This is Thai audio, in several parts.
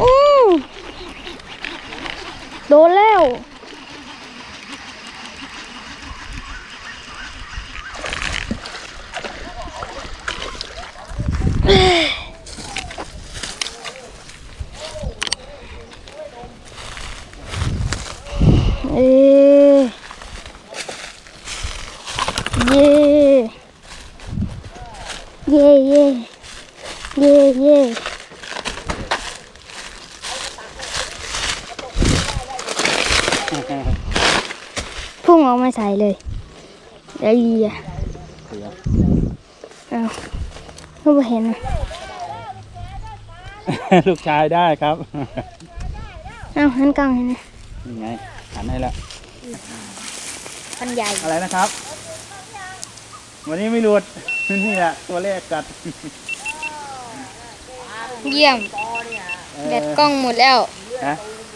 อู้โดนแล้วเอ้เย่เย่เย่เย่เย่ พุ่งออกมาใส่เลยไอ้เหี้ยเอาก็ไม่เห็นอะลูกชายได้ครับเอาหันกล้องเห็นไหมนี่ไงหันให้แล้วพันใหญ่อะไรนะครับ วันนี้ไม่หลุดนี่แหละตัวเลขกัด เยี่ยมเออแบตกล้องหมดแล้วฮะ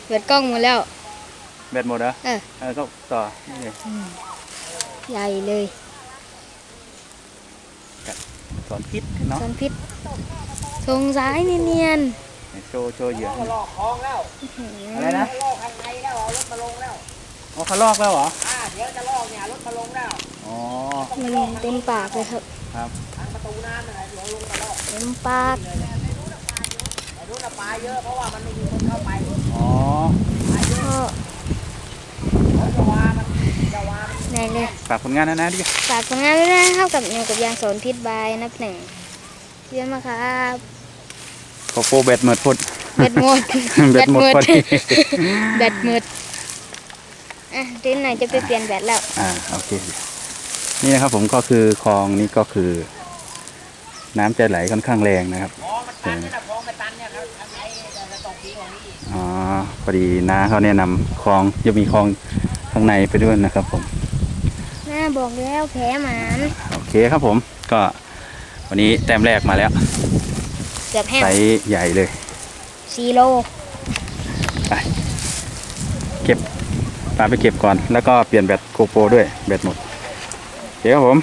แบตกล้องหมดแล้ว แบตหมดเหรอเออ เออก็ต่อนี่เลยใหญ่เลยสอนพิษเนาะสารพิษสงสายเนียนโชว์โชว์เหยื่อให้ลอกคลองแล้วๆอะไรนะลอกข้างในแล้วเอารถมาลงแล้วอ๋อเขาลอกแล้วเหรออ่าเดี๋ยวจะลอกเนี่ยเอารถมาลงแล้วอ๋อมันเต็มปากเลยครับครับทางประตูน้ำนั่นแหละเดี๋ยวลงมาลอกเต็มปาก แต่นู้นน่ะปลาเยอะเพราะว่ามันไม่มีคนเข้าไป อ๋อ ก็ จะวามันจะวามัน ไหนเลย ฝากผลงานนะนะดิฝากผลงานด้วยนะครับกับนิวกับยางสอนพิษบายนับหนึ่งเยี่ยมมากครับโกโปรแบตหมดพดแบตหมดแบตหมดพอดีแบตหมดอะทีไหนจะไปเปลี่ยนแบตแล้วอ่าโอเคนี่นะครับผมก็คือคลองนี้ก็คือ น้ำจะไหลค่อนข้างแรงนะครับคลองมันตันเนี่ยนะคลองมันตันเนี่ยครับข้างในจะจะตกดีกว่านี้อีกอ๋อพอดีน้าเขาแนะนำคลองจะมีคลองข้างในไปด้วยนะครับผมน่า บอกแล้วแผลหมานโอเคครับผมก็วันนี้แต้มแรกมาแล้วเกือบแห้งไซส์ใหญ่เลยซีโลเก็บตามไปเก็บก่อน แล้วก็เปลี่ยนแบตโกโปรด้วยแบตหมดโอเคครับผม